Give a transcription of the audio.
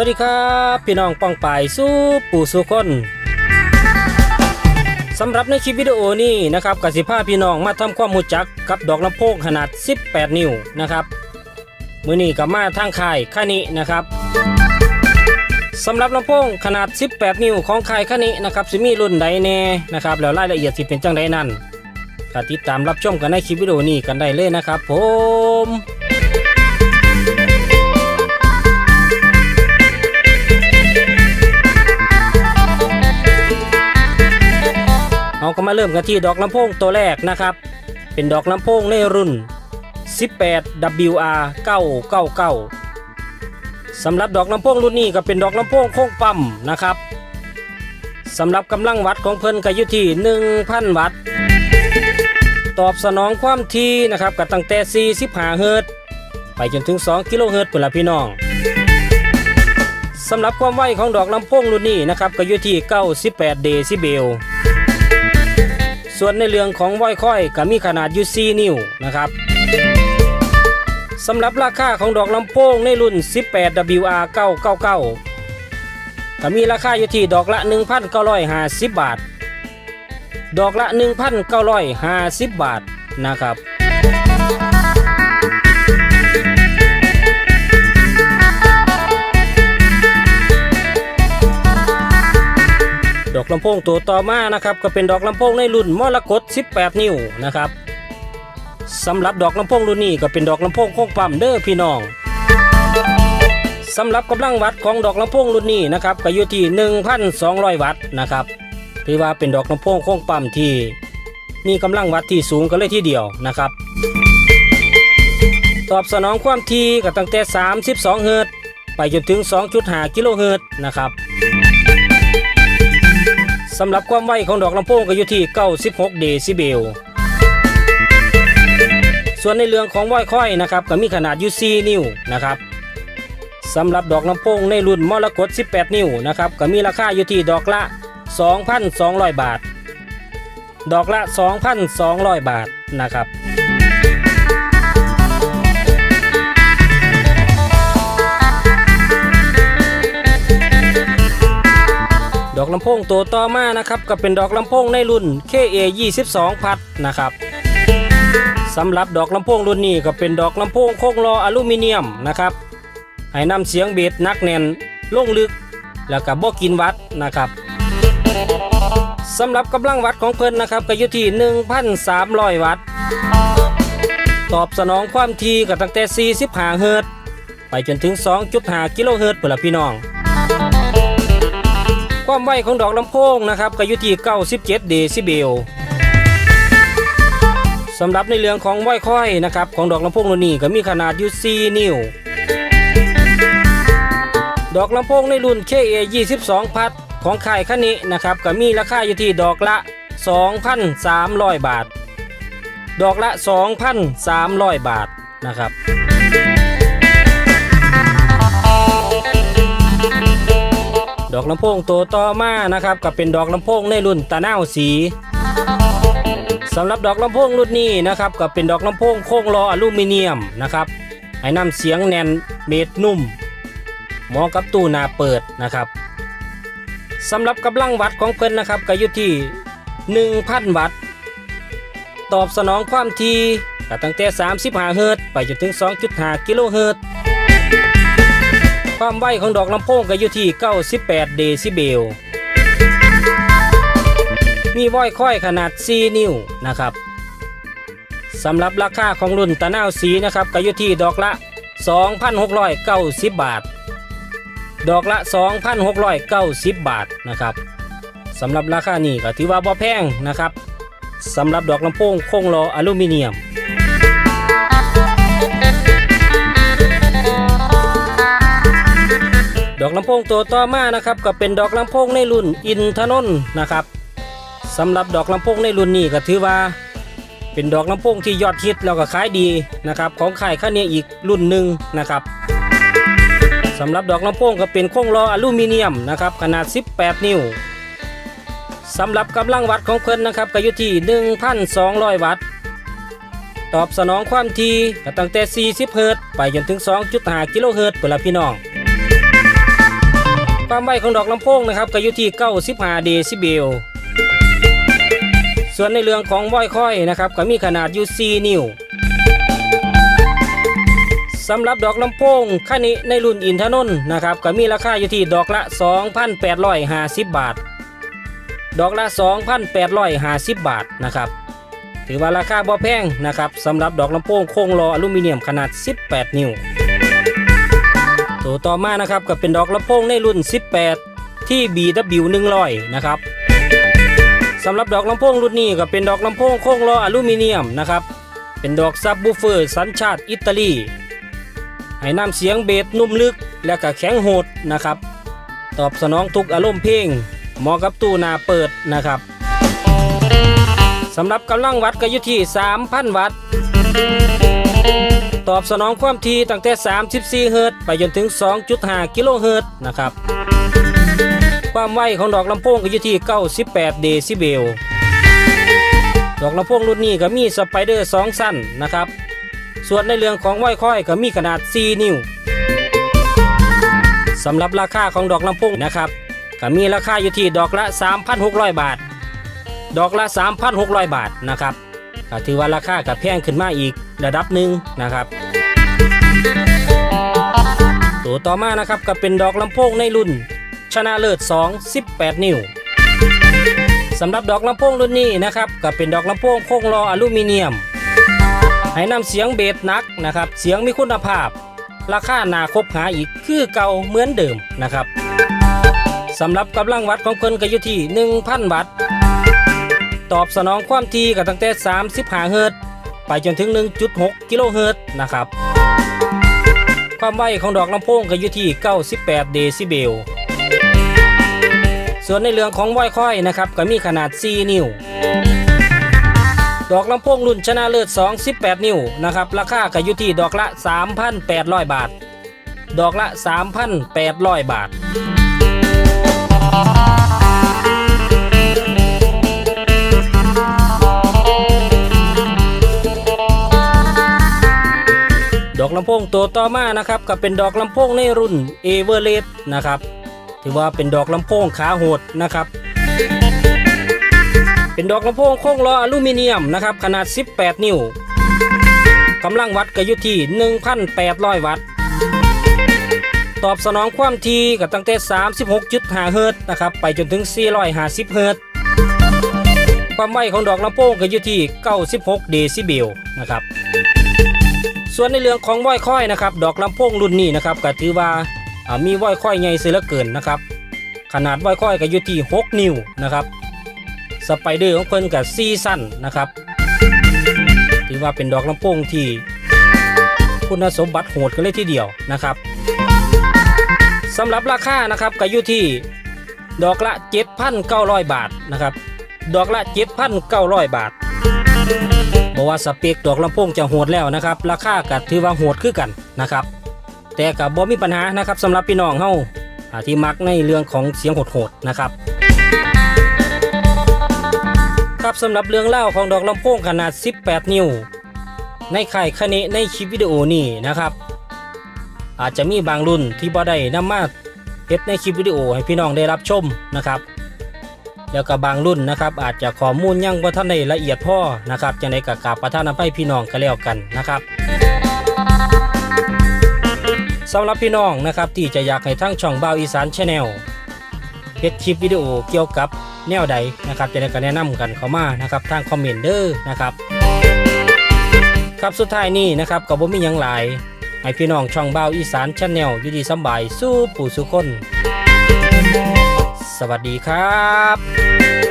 วัสดีครับ พี่น้องป้องปายสู้ปู่สู้คนสำหรับในคลิปวิดีโอนี้นะครับกสิภาพี่น้องมาทำความรู้จักกับดอกลำโพงขนาด 18 นิ้วนะครับมือนี้กับมาทางค่ายค่านี้นะครับสำหรับลำโพงขนาด 18 นิ้วของค่ายค่านี้นะครับสิมีรุ่นใดแน่นะครับแล้วรายละเอียดสิเป็นจังใดนั้นก็ติดตามรับชมกันในคลิปวิดีโอนี้กันได้เลยนะครับ ผม ก็มาเริ่มกันที่ดอกลำโพงตัวแรกนะครับ เป็นดอกลำโพงในรุ่น 18 WR 999สำหรับดอกลำโพงรุ่นนี้ก็เป็นดอกลำโพงโค้งปั๊มนะครับสำหรับกำลังวัดของเพิ่นก็อยู่ที่ 1,000 วัตต์ ตอบสนองความถี่นะครับก็ตั้งแต่ 45 เฮิรตซ์ไปจนถึง 2 กิโลเฮิรตซ์เป็นละพี่น้องสำหรับความไวของดอกลำโพงรุ่นนี้นะครับก็อยู่ที่ 98 เดซิเบล ส่วนในเรื่องของว้อยค่อยก็มีขนาดอยู่4นิ้วนะครับสำหรับราคาของดอกลำโพงในรุ่น 18WR 999ก็มีราคาอยู่ที่ดอกละ 1,950 บาท ดอกละ 1,950 บาทนะครับำโพงตัวต่อมานะครับก็เป็นดอกลำโพงในรุ่นมรกต18 นิ้วนะครับสำหรับดอกลำโพงรุ่นนี้ก็เป็นดอกลำโพงโค้งปั๊มเด้อพี่น้องสำหรับกำลังวัดของดอกลำโพงรุ่นนี้นะครับก็อยู่ที่ 1,200 วัตต์นะครับถือว่าเป็นดอกลำโพงโค้งปั๊มที่มีกำลังวัดที่สูงกันเลยทีเดียวนะครับตอบสนองความถี่ก็ตั้งแต่ 32 เฮิรตซ์ไปจนถึง 2.5 กิโลเฮิรตซ์นะครับ สำหรับความไวของดอกลำโพงก็อยู่ที่ 96 เดซิเบล ส่วนในเรื่องของวอยค่อยนะครับก็มีขนาดอยู่ 4 นิ้วนะครับสำหรับดอกลำโพงในรุ่นมรกต18 นิ้วนะครับก็มีราคาอยู่ที่ดอกละ 2,200 บาท ดอกละ 2,200 บาทนะครับ ดอกลำโพงตัวต่อมานะครับก็เป็นดอกลำโพงในรุ่น KA 22 พัดนะครับสำหรับดอกลำโพงรุ่นนี้ก็เป็นดอกลำโพงโครงล้ออลูมิเนียมนะครับให้นำเสียงเบสนักแน่นลงลึก แล้วก็บ่กินวัดนะครับสำหรับกำลังวัดของเพิ่นนะครับก็อยู่ที่ 1,300 วัตต์ ตอบสนองความถี่ก็ตั้งแต่ 45 เฮิรตซ์ไปจนถึง 2.5 กิโลเฮิรตซ์เพื่อพี่น้อง ความไวของดอกลำโพงนะครับก็อยู่ที่97เดซิเบลสำหรับในเรื่องของไวค่อยนะครับของดอกลำโพงรุ่นนี้ก็มีขนาดอยู่4นิ้ว ดอกลำโพงในรุ่น KA 22 พัดของค่ายคันนี้นะครับก็มีราคาอยู่ที่ดอกละ 2,300 บาท ดอกละ 2,300 บาทนะครับ อกลำโพงตัวต่อมานะครับก็เป็นดอกลำโพงในรุ่นตะนาวสีสำหรับดอกลำโพงรุ่นนี้นะครับก็เป็นดอกลำโพงโค้งล้ออลูมิเนียมนะครับให้นำเสียงแน่นเมตรนุ่มเหมาะกับตู้นาเปิดนะครับสำหรับกำลังวัดของเพิ่นนะครับก็อยู่ที่ 1,000 วัตต์ ตอบสนองความถี่ก็ตั้งแต่ 35 เฮิรตซ์ไปจนถึง 2.5 กิโลเฮิรตซ์ ความไวของดอกลำโพงก็อยู่ที่ 98 เดซิเบล มีว้อยค่อยขนาด 4 นิ้วนะครับสำหรับราคาของรุ่นตะนาวสีนะครับก็อยู่ที่ดอกละ 2,690 บาท ดอกละ 2,690 บาทนะครับสำหรับราคานี้ก็ถือว่าบ่แพงนะครับสำหรับดอกลำโพงโครงล้ออลูมิเนียม ดอกลำโพงตัวต่อมานะครับก็เป็นดอกลำโพงในรุ่นอินทนนท์นะครับสำหรับดอกลำโพงในรุ่นนี้ก็ถือว่า เป็นดอกลำโพงที่ยอดฮิตแล้วก็ขายดีนะครับของค่ายค่านี้อีกรุ่นหนึ่งนะครับสำหรับดอกลำโพงก็เป็นโครงล้ออลูมิเนียมนะครับขนาด 18 นิ้วสำหรับกำลังวัดของเพิ่นนะครับก็อยู่ที่ 1,200 วัตต์ ตอบสนองความถี่ตั้งแต่ 40 เฮิรต์ไปจนถึง 2.5 กิโลเฮิรตซ์เปิดละพี่น้อง ความไวของดอกลำโพงนะครับก็อยู่ที่95เดซิเบล ส่วนในเรื่องของว้อยค่อยนะครับก็มีขนาดอยู่ 4 นิ้วสำหรับดอกลำโพงคันนี้ในรุ่นอินทนนท์นะครับก็มีราคาอยู่ที่ดอกละ 2,850 บาท ดอกละ 2,850 บาทนะครับถือว่าราคาบ่แพงนะครับสำหรับดอกลำโพงโครงล้ออลูมิเนียมขนาด 18 นิ้ว ตัวต่อมานะครับก็เป็นดอกลำโพงในรุ่น 18 ที่ BW 100 นะครับสำหรับดอกลำโพงรุ่นนี้ก็เป็นดอกลำโพงโครงล้ออลูมิเนียมนะครับ เป็นดอกซับบูเฟอร์สัญชาติอิตาลี ให้นำเสียงเบสนุ่มลึกและก็แข็งโหดนะครับ ตอบสนองทุกอารมณ์เพลงเหมาะกับตู้นาเปิดนะครับสำหรับกำลังวัดก็อยู่ที่ 3,000 วัตต์ ตอบสนองความถี่ตั้งแต่ 34 เฮิรตซ์ไปจนถึง 2.5 กิโลเฮิรตซ์นะครับ ความไวของดอกลำโพงก็อยู่ที่ 98 เดซิเบล ดอกลำโพงรุ่นนี้ก็มีสไปเดอร์2สั้นนะครับ ส่วนในเรื่องของไวค่อยก็มีขนาด 4 นิ้วสำหรับราคาของดอกลำโพงนะครับก็มีราคาอยู่ที่ดอกละ 3,600 บาท ดอกละ 3,600 บาทนะครับก็ถือว่าราคากับแพงขึ้นมาอีก ระดับหนึ่งนะครับ ตัวต่อมานะครับก็เป็นดอกลำโพงในรุ่น ชนะเลิศ2 18 นิ้วสำหรับดอกลำโพงรุ่นนี้นะครับก็เป็นดอกลำโพงโครงล้ออลูมิเนียม ให้นำเสียงเบสนักนะครับเสียงมีคุณภาพ ราคาหนาคบหาอีกคือเก่าเหมือนเดิมนะครับสำหรับกำลังวัดของเพิ่นก็อยู่ที่ 1,000 วัตต์ ตอบสนองความถี่ก็ตั้งแต่ 35 เฮิรตซ์ ไปจนถึง 1.6 กิโลเฮิรตซ์นะครับ ความไวของดอกลำโพงก็อยู่ที่ 98 เดซิเบล ส่วนในเรื่องของไวค่อยนะครับก็มีขนาด 4 นิ้ว ดอกลำโพงรุ่นชนะเลิศ2 18 นิ้วนะครับ ราคาก็อยู่ที่ดอกละ 3,800 บาท ดอกละ 3,800 บาท อกลำโพงตัวต่อมานะครับก็เป็นดอกลำโพงในรุ่นเอเวอร์เลนะครับถือว่าเป็นดอกลำโพงขาโหดนะครับ เป็นดอกลำโพงโค้งล้ออลูมิเนียมนะครับขนาด 18 นิ้วกำลังวัดก็อยู่ที่ 1,800 วัตต์ ตอบสนองความถี่ก็ตั้งแต่ 36.5 เฮิรตซ์นะครับไปจนถึง 450 เฮิรตซ์ความไวของดอกลำโพงก็อยู่ที่ 96 เดซิเบลนะครับ ส่วนในเรื่องของว้อยค่อยนะครับดอกลำโพงรุ่นนี้นะครับก็ถือว่ามีว้อยค่อยใหญ่เสียเหลือเกินนะครับขนาดว้อยค่อยก็อยู่ที่6 นิ้วนะครับสไปเดอร์ของเพิ่นกับซีสั้นนะครับถือว่าเป็นดอกลำโพงที่คุณสมบัติโหดกันเลยทีเดียวนะครับสำหรับราคานะครับก็อยู่ที่ดอกละ 7,900 บาทนะครับดอกละ 7,900 บาท บอกว่าสเปคดอกลำโพงจะโหดแล้วนะครับ ราคาก็ถือว่าโหดคือกันนะครับ แต่กับบ่มีปัญหานะครับสำหรับพี่น้องเฮาอาที่มักในเรื่องของเสียงโหดๆนะครับครับสำหรับเรื่องเล่าของดอกลำโพงขนาด 18 นิ้ว ในค่ายคเนในคลิปวิดีโอนี้นะครับ อาจจะมีบางรุ่นที่บ่ได้นำมาเฮ็ดในคลิปวิดีโอให้พี่น้องได้รับชมนะครับ แล้วก็บางรุ่นนะครับ อาจจะข้อมูลยังบ่าทันได้ละเอียดพ่อนะครับจังไดก็กราบประทานอภัยพี่น้องกันแล้วกันนะครับสำหรับพี่น้องนะครับที่จะอยากให้ทั้งช่องบ่าวอีสานชาแนลเฮ็ดคลิปวิดีโอเกี่ยวกับแนวใดนะครับจะได้ก็แนะนำกันเข้ามานะครับทางคอมเมนต์เด้อนะครับครับสุดท้ายนี้นะครับก็บ่มีหยังหลายให้พี่น้องช่องบ่าวอีสานชาแนลอยู่ดีสบายสู้ผู้สุคน สวัสดีครับ